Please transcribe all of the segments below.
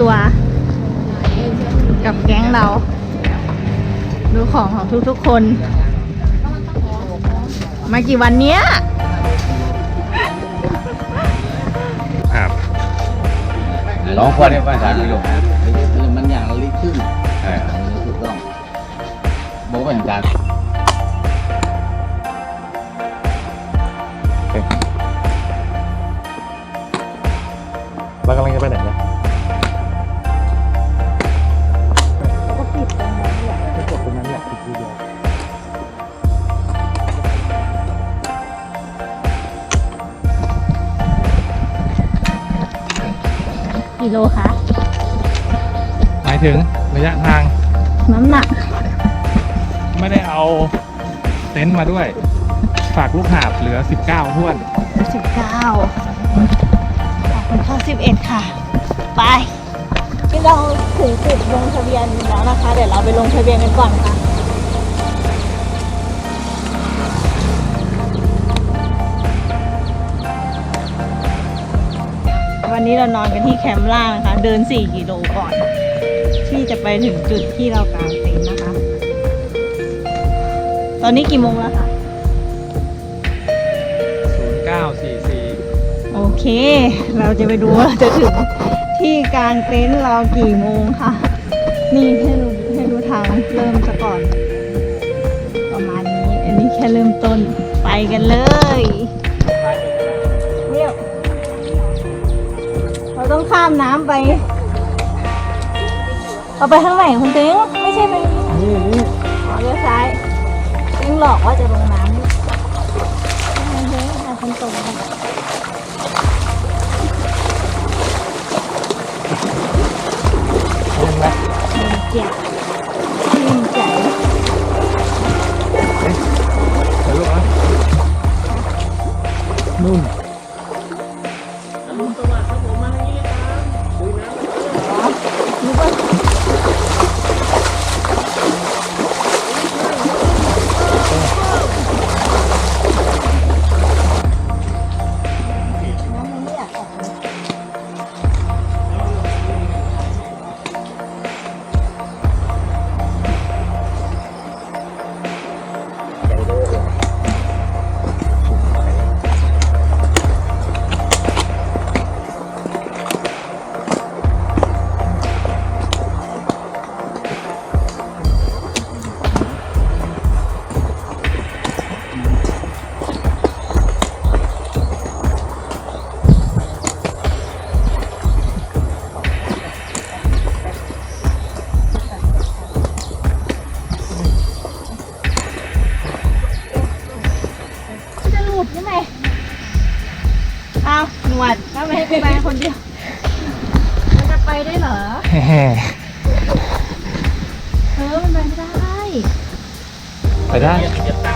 ตรียมตัว กับแก๊งเรา ดูของของทุกๆคน มากี่วันเนี้ยครับสองคนเนี่ยประมาณสามกิโลมันอย่างละลิตรครึ่งใช่อันนี้ถูกต้องบอกว่าอย่างการ กิโลคะหมายถึงระยะทางน้ำหนักไม่ได้เอาเต็นท์มาด้วย ฝากลูกหาบเหลือ 19ท้วน สิบเก้าคนเข้าสิบเอ็ดค่ะ ไปที่เราถึงจุดลงทะเบียนแล้วนะคะ เดี๋ยวเราไปลงทะเบียนกันก่อนค่ะ วันนี้เรานอนกันที่แคมป์ล่างนะคะ เดิน 4 กิโลก่อน ที่จะไปถึงจุดที่เรากางเต็นท์นะคะ ตอนนี้กี่โมงแล้วคะ0944โอเค เราจะไปดูว่าจะถึงที่กลางเต็นท์เรากี่โมงค่ะ นี่ให้ดูให้ดูทางเริ่มซะก่อน ประมาณนี้ อันนี้แค่เริ่มต้นไปกันเลย ต้องข้ามน้ำไปเราไปทางไหนคุณเต็งไม่ใช่ไปนี่นี่อ๋อเลี้ยวซ้ายเต็งหลอกว่าจะลงน้ำนี่เต็งหาคนตรงกันเล่นไหมเจ็บ เออมันไปไม่ได้ ไปได้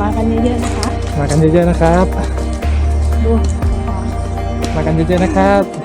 มากันเยอะๆนะคะ มากันเยอะๆนะครับ ดู มากันเยอะๆนะครับ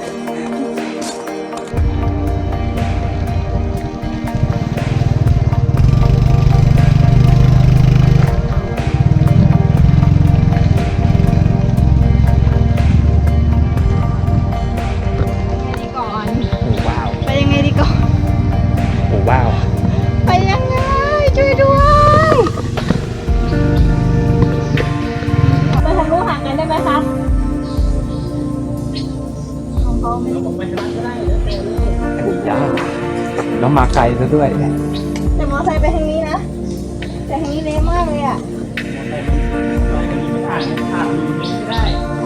แล้วมาไกลซะด้วย แต่มอไซค์ไปทางนี้นะ แต่ทางนี้เละมากเลยอะ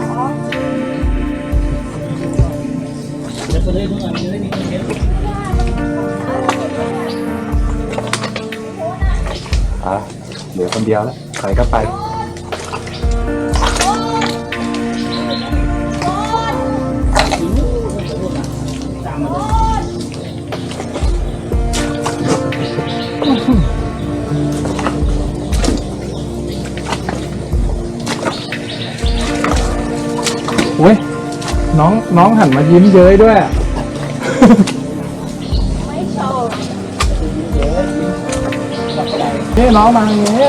อ๋ออะเหลือคนเดียวแล้วใครก็ไป น้องน้องหันมายิ้มเย้ยด้วยอะไม่โชว์นี่น้องมาอย่างนี้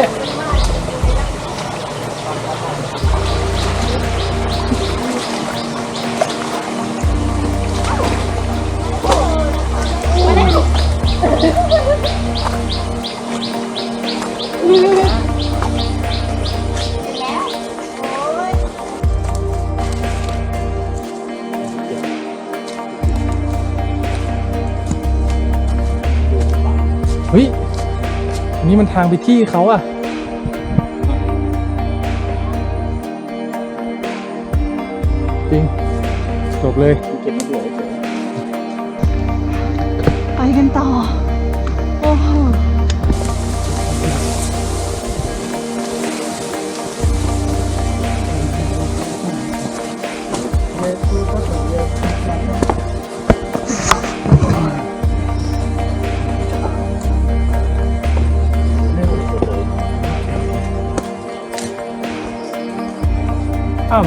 ฮ้ยนี่มันทางไปที่เขาอะจริงจบเลย ไปกันต่อ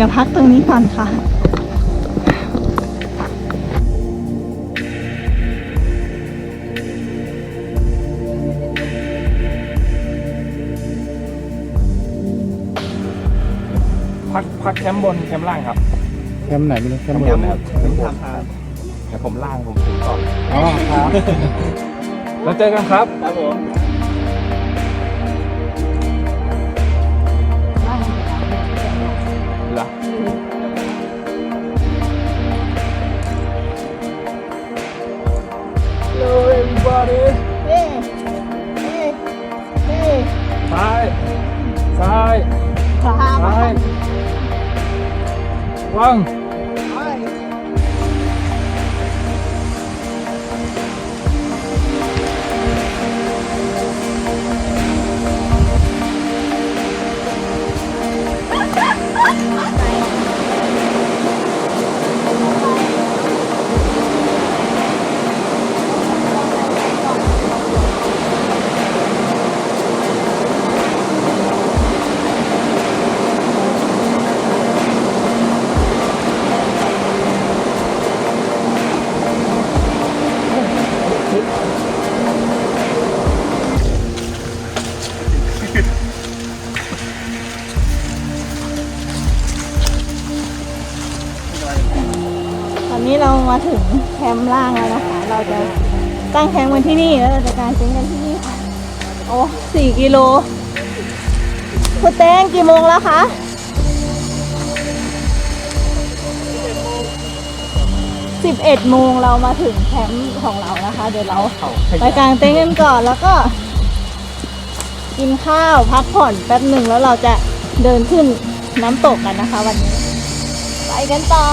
ดี๋ยวพักตรงนี้ก่อนค่ะพักพักแคมป์บนแคมป์ล่างครับแคมป์ไหนไม่รู้แคมป์แคบมนป์นะคครัรับบแคมป์บนเดี๋ยวผมล่างผมถึงก่อนอ๋อครับ แล้วเจอกันครับ ครับผม เหรอ Hello everybody เอ๊ะเอ๊ะเ What? ล่างแล้วนะคะ เราจะตั้งแคมป์กันที่นี่แล้วเราจะการเต็นท์กันที่นี่ค่ะ โอ้สี่กิโลคุณแตงกี่โมงแล้วคะสิบเอ็ดโมงเรามาถึงแคมป์ของเรานะคะ เดี๋ยวเราไปกางเต็นท์กันก่อนแล้วก็กินข้าวพักผ่อนแป๊บหนึ่งแล้วเราจะเดินขึ้นน้ำตกกันนะคะ วันนี้ ไปกันต่อ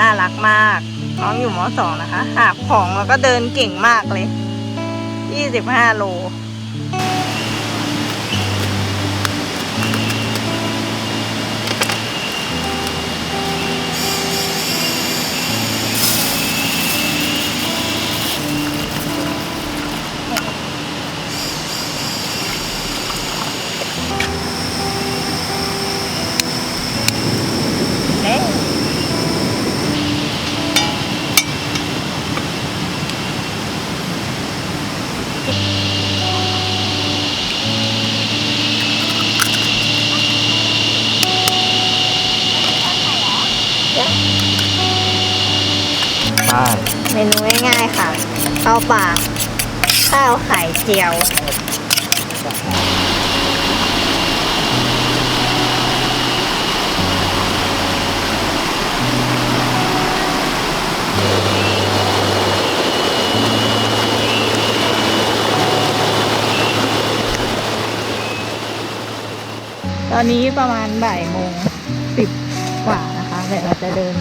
น่ารักมาก น้องอยู่ม .2 นะคะ หาบของแล้วก็เดินเก่งมากเลย 25 โล เจียวตอนนี้ประมาณบ่ายโมงสิบกว่านะคะเดี๋ยวเราจะเดิน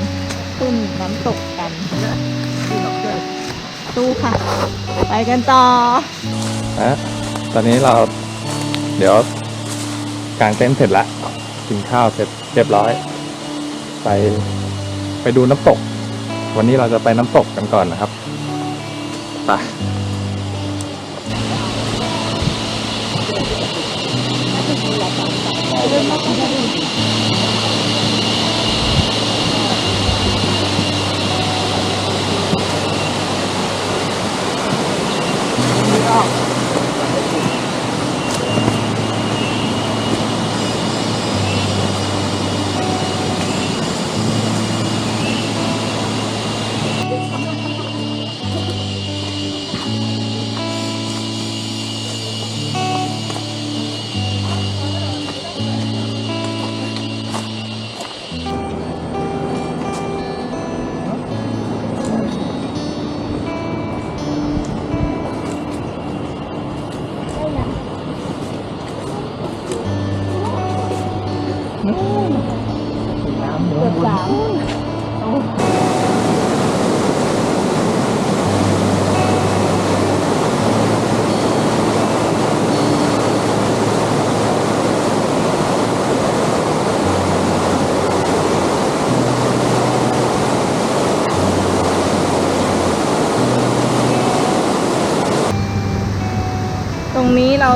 ขึ้นน้ำตกกันตู้ค่ะ ไปกันต่อ นะตอนนี้เราเดี๋ยวกางเต็นท์เสร็จแล้วกินข้าวเสร็จเรียบร้อย ไปไปดูน้ำตก วันนี้เราจะไปน้ำตกกันก่อนนะครับไปเ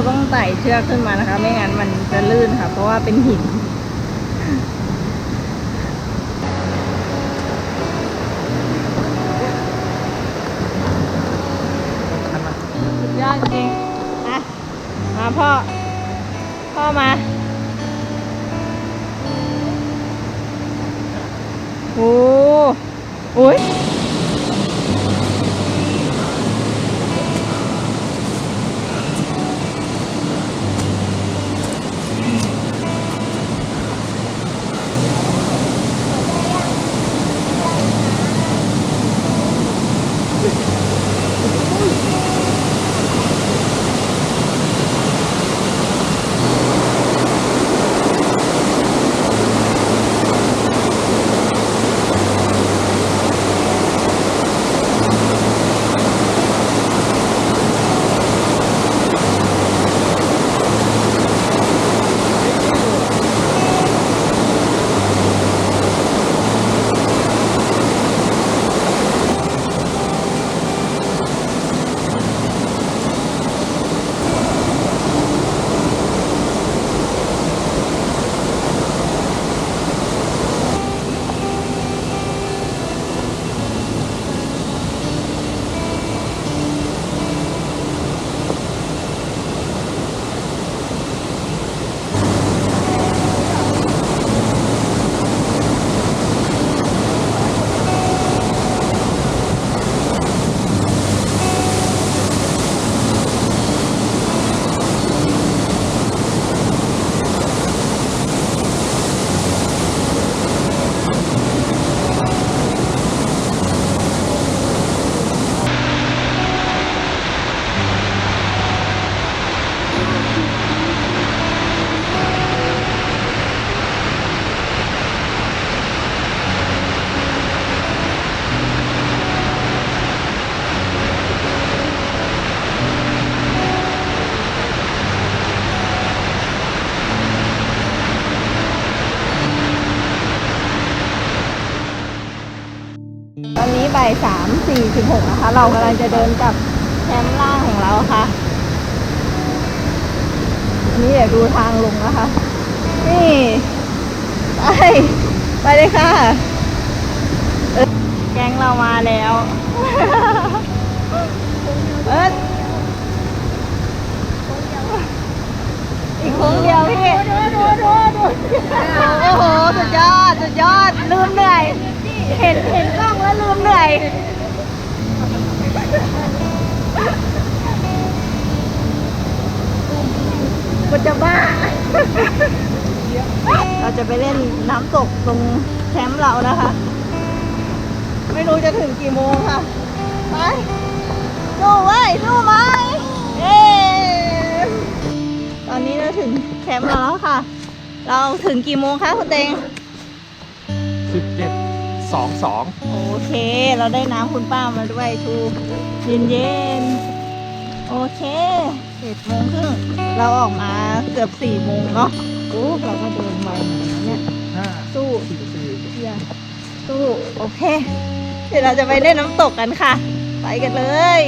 ต้องไต่เชือกขึ้นมานะคะ ไม่งั้นมันจะลื่นค่ะ เพราะว่าเป็นหินสุดยอดจริงอะมาพ่อ พ่อมา เรากำลังจะเดินกับแคมป์ล่างของเราค่ะนนี้เดี๋ยวดูทางลงนะคะ นี่ ไป ไปเลยค่ะเอิ้นแก๊งเรามาแล้วเอิ้นอีกโค้งเดียวพี่โอ้โห สุดยอด สุดยอด ลืมเหนื่อย เห็นเห็นกล้องแล้วลืมเหนื่อย มันจะบ้า เราจะไปเล่นน้ำตกตรงแคมป์เรานะคะ ไม่รู้จะถึงกี่โมงค่ะ ไปสู้ไว้ยสู้ไหมเย้ตอนนี้เราถึงแคมป์เราแล้วค่ะ เราถึงกี่โมงคะคุณเตงสิบเจ็ดสองสองโอเค เราได้น้ำคุณป้ามาด้วยทูเย็นเย็นๆ โอเค เจ็ดโมงครึ่งเราออกมาเกือบสี่โมงเนาะโอ้เราก็เดินไวเหมือนกันนะเนี่ยห้าสู้สี่สี่เชียร์สู้โอเค เดี๋ยวเราจะไปเล่นน้ำตกกันค่ะ ไปกันเลย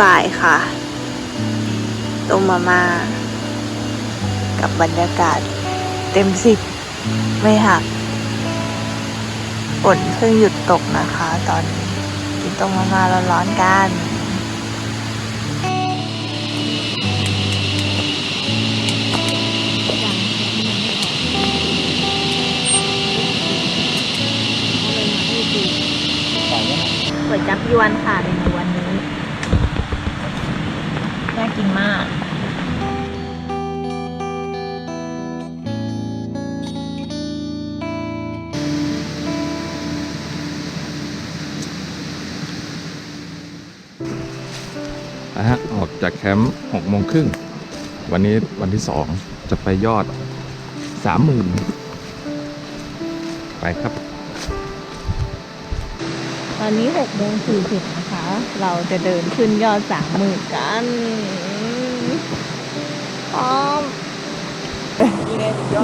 บ่ายค่ะต้มมาม่ากับบรรยากาศ เต็มสิบไม่หักฝนเพิ่งหยุดตกนะคะ ตอนนี้กินต้มมาม่าร้อนๆกันก๋วยจับยวนค่ะในวันนี้น่ากินมากนะฮะออกจากแคมป์หกโมงครึ่ง วันนี้วันที่สองจะไปยอดสามหมื่นไปครับ ตอนนี้หกโมงสี่สิบนะคะ เราจะเดินขึ้นยอดสามหมื่นกันพร้อม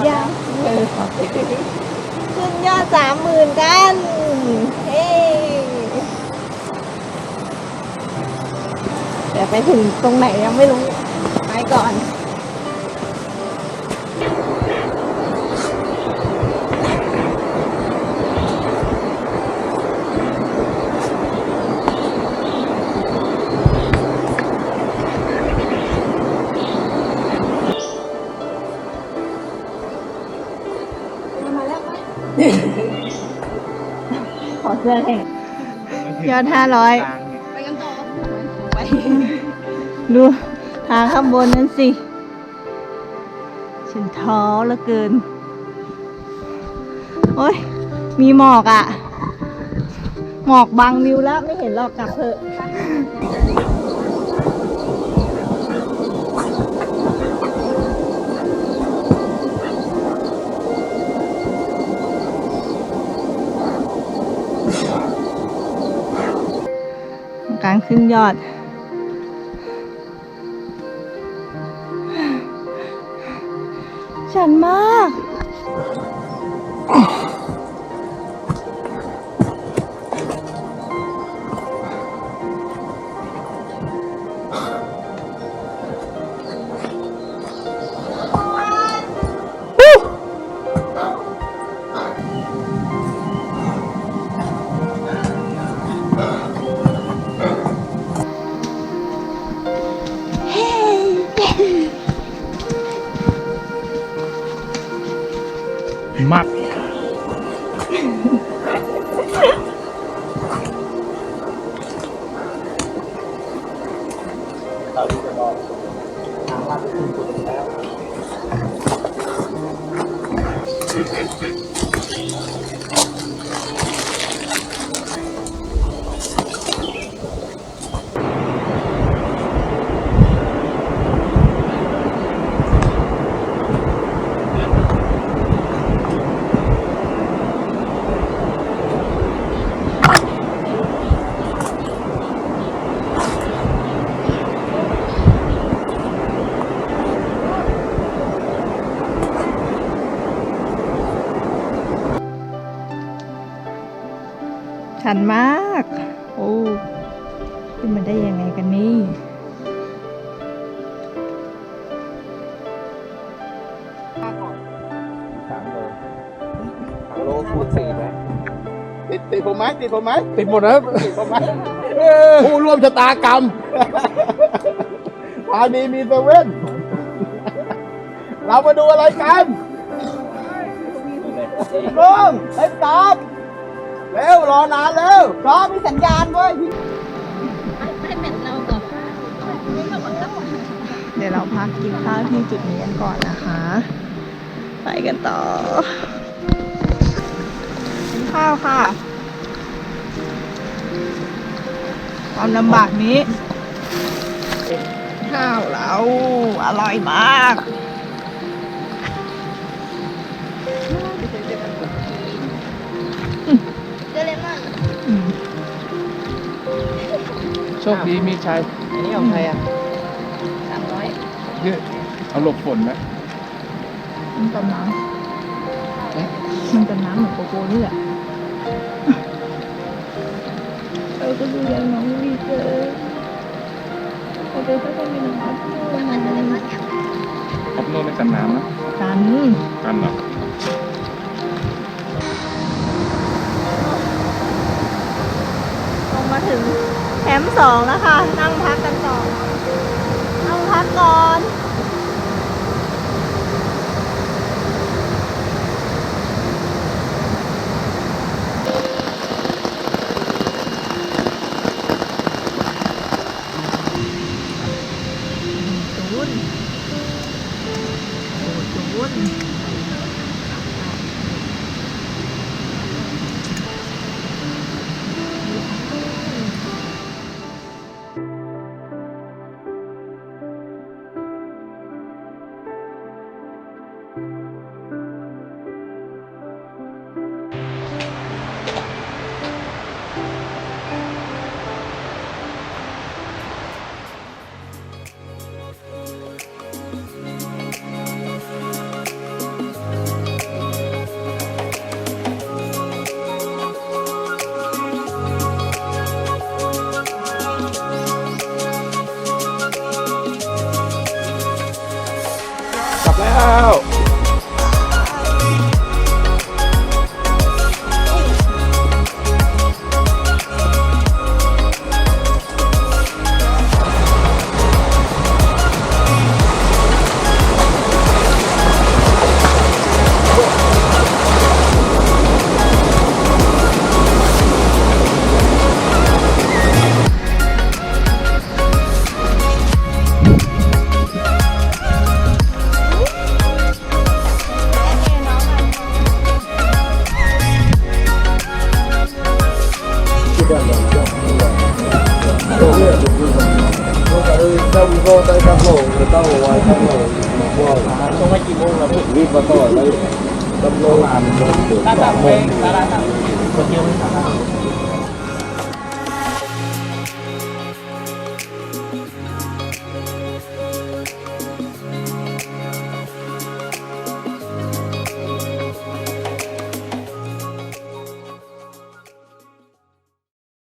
ยังขึ้นยอดสามหมื่นกัน เฮ้เดี๋ยวไปถึงตรงไหนยังไม่รู้ ไปก่อน ยอดห้าร้อยไปกันต่อไปดูทางข้างบนนั่นสิ ฉันท้อเหลือเกิน โอ้ย มีหมอกอะ่ะ หมอกบังวิวแล้วไม่เห็นหรอกกลับเถอะ การขึ้นยอด ฉันมา ก ชันมาก โอ้ขึ้นมาได้ยังไงกันนี่สามโลสามโลคูณสี่ไหมติดติดผมไหมติดผมไหมติดหมดนะติดผมไหมผู้ร่วมชะตากรรมพานีมีเซเว่นเรามาดูอะไรกันลุงเฮ้ยตอบ เร็วรอนานเร็วพร้อมมีสัญญาณเว้ยเดี๋ยวเราพักกินข้าวที่จุดนี้กันก่อนนะคะ ไปกันต่อกินข้าวค่ะ ความลำบากนี้ ข้าวเราอร่อยมาก โชคดีมีชัยอันนี้ของใครอะสามร้อยยืดเอาหลบฝนไหมมันจมน้ำมันจมน้ำเหมือนโกโก้นี่แหละเราก็ดูแลน้องดีเกินเราจะต้องมีน้ำด้วยครบโน่นไม่กันน้ำนะกันกันเหรอ มาถึงแคมป์สองแล้วค่ะนั่งพักกันต่อนั่งพักก่อน